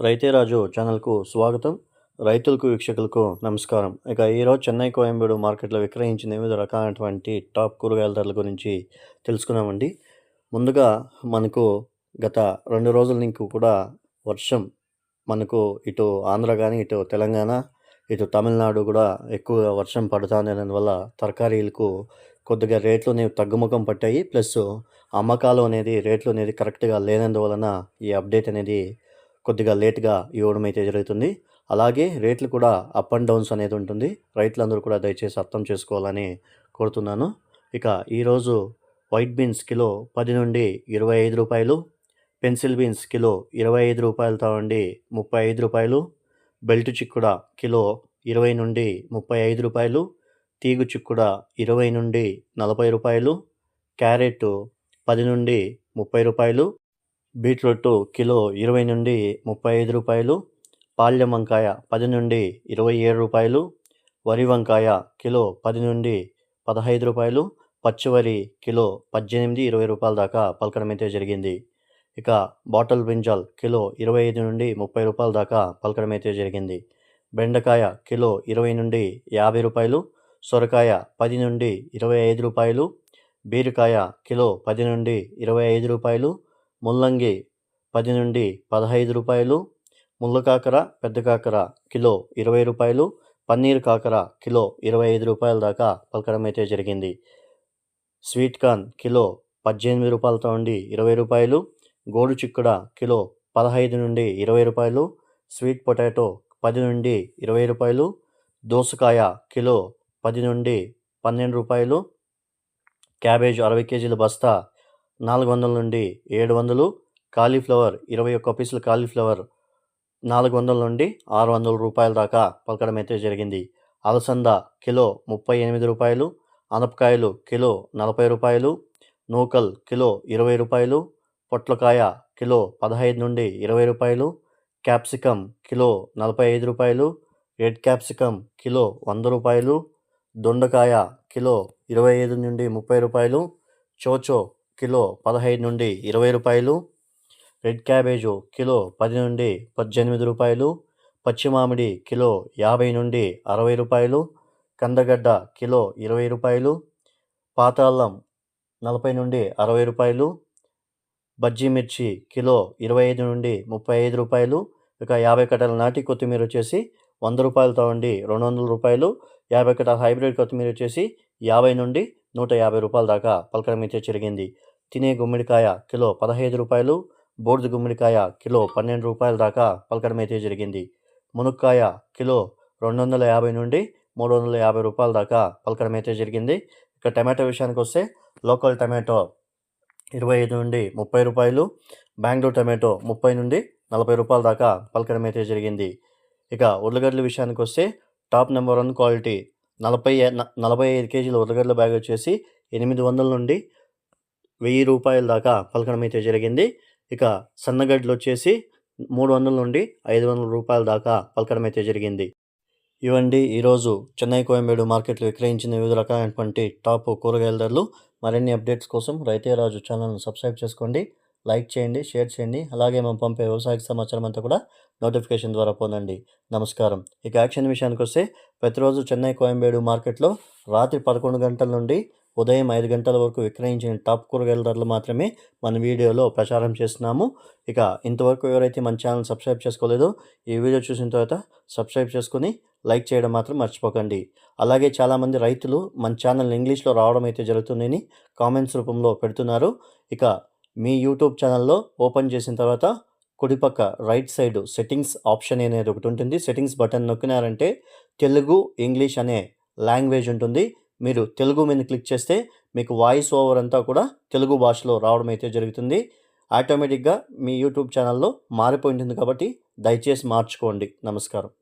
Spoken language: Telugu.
రైతే రాజు ఛానల్కు స్వాగతం. రైతులకు వీక్షకులకు నమస్కారం. ఇక ఈరోజు చెన్నై కోయంబేడు మార్కెట్లో విక్రయించిన వివిధ రకాలైనటువంటి టాప్ కూరగాయల ధరల గురించి తెలుసుకున్నామండి. ముందుగా మనకు గత రెండు రోజుల నుంచి కూడా వర్షం మనకు ఇటు ఆంధ్ర కానీ ఇటు తెలంగాణ ఇటు తమిళనాడు కూడా ఎక్కువగా వర్షం పడుతుంది వల్ల తరకారీలకు కొద్దిగా రేట్లు అనేవి తగ్గుముఖం పట్టాయి. ప్లస్ అమ్మకాలు అనేది రేట్లు అనేది కరెక్ట్గా లేనందువలన ఈ అప్డేట్ అనేది కొద్దిగా లేట్గా ఇవ్వడం అయితే జరుగుతుంది. అలాగే రేట్లు కూడా అప్ అండ్ డౌన్స్ అనేది ఉంటుంది. రైతులందరూ కూడా దయచేసి అర్థం చేసుకోవాలని కోరుతున్నాను. ఇక ఈరోజు వైట్ బీన్స్ కిలో పది నుండి ఇరవై ఐదు రూపాయలు పెన్సిల్ బీన్స్ కిలో ఇరవై ఐదు రూపాయలతో నుండి ముప్పై ఐదు రూపాయలు బెల్ట్ చిక్కుడ కిలో ఇరవై నుండి ముప్పై ఐదు రూపాయలు తీగు చిక్కుడ ఇరవై నుండి నలభై రూపాయలు క్యారెట్ పది నుండి ముప్పై రూపాయలు బీట్రూట్ కిలో ఇరవై నుండి ముప్పై ఐదు రూపాయలు పాల్యం వంకాయ పది నుండి ఇరవై ఏడు రూపాయలు వరి వంకాయ కిలో పది నుండి పదహైదు రూపాయలు పచ్చివరి కిలో పద్దెనిమిది ఇరవై రూపాయల దాకా పలకడం అయితే జరిగింది. ఇక బాటిల్ బ్రింజాల్ కిలో ఇరవై ఐదు నుండి ముప్పై రూపాయల దాకా పలకడం అయితే జరిగింది. బెండకాయ కిలో ఇరవై నుండి యాభై రూపాయలు సొరకాయ పది నుండి ఇరవై ఐదు రూపాయలు బీరకాయ కిలో పది నుండి ఇరవై ఐదు రూపాయలు ముల్లంగి పది నుండి పదహైదు రూపాయలు ముళ్ళ కాకర పెద్ద కాకర కిలో ఇరవై రూపాయలు పన్నీర్ కాకర కిలో ఇరవై ఐదు రూపాయల దాకా పలకడం అయితే జరిగింది. స్వీట్ కార్న్ కిలో పద్దెనిమిది రూపాయలతో ఉండి ఇరవై రూపాయలు గోడు చిక్కుడ కిలో పదహైదు నుండి ఇరవై రూపాయలు స్వీట్ పొటాటో పది నుండి ఇరవై రూపాయలు దోసకాయ కిలో పది నుండి పన్నెండు రూపాయలు క్యాబేజ్ అరవై కేజీల బస్తా నాలుగు వందల నుండి ఏడు వందలు కాలీఫ్లవర్ ఇరవై ఒక్క పీసుల కాలీఫ్లవర్ నాలుగు వందల నుండి ఆరు వందల రూపాయల దాకా పలకడం అయితే జరిగింది. అలసంద కిలో ముప్పై ఎనిమిది రూపాయలు అనపకాయలు కిలో నలభై రూపాయలు నూకల్ కిలో ఇరవై రూపాయలు పొట్లకాయ కిలో పదహైదు నుండి ఇరవై రూపాయలు క్యాప్సికమ్ కిలో నలభై ఐదు రూపాయలు రెడ్ క్యాప్సికమ్ కిలో వంద రూపాయలు దొండకాయ కిలో ఇరవై ఐదు నుండి ముప్పై రూపాయలు చోచో కిలో పదహైదు నుండి ఇరవై రూపాయలు రెడ్ క్యాబేజు కిలో పది నుండి పద్దెనిమిది రూపాయలు పచ్చి మామిడి కిలో యాభై నుండి అరవై రూపాయలు కందగడ్డ కిలో ఇరవై రూపాయలు పాతాళం నలభై నుండి అరవై రూపాయలు బజ్జీ మిర్చి కిలో ఇరవై ఐదు నుండి ముప్పై ఐదు రూపాయలు ఇక యాభై కట్టల నాటి కొత్తిమీర వచ్చేసి వంద రూపాయలతో ఉండి రెండు వందల రూపాయలు యాభై కట్టల హైబ్రిడ్ కొత్తిమీర వచ్చేసి యాభై నుండి నూట యాభై రూపాయల దాకా పలకడం అయితే జరిగింది. తినే గుమ్మడికాయ కిలో పదహైదు రూపాయలు బోర్డు గుమ్మడికాయ కిలో పన్నెండు రూపాయల దాకా పలకడం అయితే జరిగింది. మునక్కాయ కిలో రెండు వందల యాభై నుండి మూడు వందల యాభై రూపాయల దాకా పలకడం అయితే జరిగింది. ఇక టమాటో విషయానికి వస్తే లోకల్ టమాటో ఇరవై ఐదు నుండి ముప్పై రూపాయలు బెంగళూరు టమాటో ముప్పై నుండి నలభై రూపాయల దాకా పలకడం అయితే జరిగింది. ఇక ఉర్లగడ్డల విషయానికి వస్తే టాప్ నెంబర్ వన్ క్వాలిటీ నలభై నలభై ఐదు కేజీల ఉర్లగడ్డల బ్యాగ్ వచ్చేసి ఎనిమిది వందల నుండి వెయ్యి రూపాయల దాకా పలకడం అయితే జరిగింది. ఇక సన్నగడ్డలు వచ్చేసి మూడు వందల నుండి ఐదు వందల రూపాయల దాకా పలకడం అయితే జరిగింది. ఇవండి ఈరోజు చెన్నై కోయంబేడు మార్కెట్లో విక్రయించిన వివిధ రకాలైనటువంటి టాప్ కూరగాయల ధరలు. మరిన్ని అప్డేట్స్ కోసం రైతే రాజు ఛానల్ను సబ్స్క్రైబ్ చేసుకోండి. లైక్ చేయండి షేర్ చేయండి. అలాగే మేము పంపే వ్యవసాయ సమాచారం అంతా కూడా నోటిఫికేషన్ ద్వారా పొందండి. నమస్కారం. ఇక యాక్షన్ విషయానికి వస్తే ప్రతిరోజు చెన్నై కోయంబేడు మార్కెట్లో రాత్రి పదకొండు గంటల నుండి ఉదయం ఐదు గంటల వరకు విక్రయించిన టాప్ కూరగాయల ధరలు మాత్రమే మన వీడియోలో ప్రచారం చేస్తున్నాము. ఇక ఇంతవరకు ఎవరైతే మన ఛానల్ సబ్స్క్రైబ్ చేసుకోలేదో ఈ వీడియో చూసిన తర్వాత సబ్స్క్రైబ్ చేసుకుని లైక్ చేయడం మాత్రం మర్చిపోకండి. అలాగే చాలామంది రైతులు మన ఛానల్ ఇంగ్లీష్లో రావడం అయితే జరుగుతుందని కామెంట్స్ రూపంలో పెడుతున్నారు. ఇక మీ యూట్యూబ్ ఛానల్లో ఓపెన్ చేసిన తర్వాత కుడిపక్క రైట్ సైడ్ సెట్టింగ్స్ ఆప్షన్ అనేది ఒకటి ఉంటుంది. సెట్టింగ్స్ బటన్ నొక్కినారంటే తెలుగు ఇంగ్లీష్ అనే లాంగ్వేజ్ ఉంటుంది. మీరు తెలుగు మీద క్లిక్ చేస్తే మీకు వాయిస్ ఓవర్ అంతా కూడా తెలుగు భాషలో రావడం అయితే జరుగుతుంది. ఆటోమేటిక్గా మీ యూట్యూబ్ ఛానల్లో మారిపోయి ఉంటుంది కాబట్టి దయచేసి మార్చుకోండి. నమస్కారం.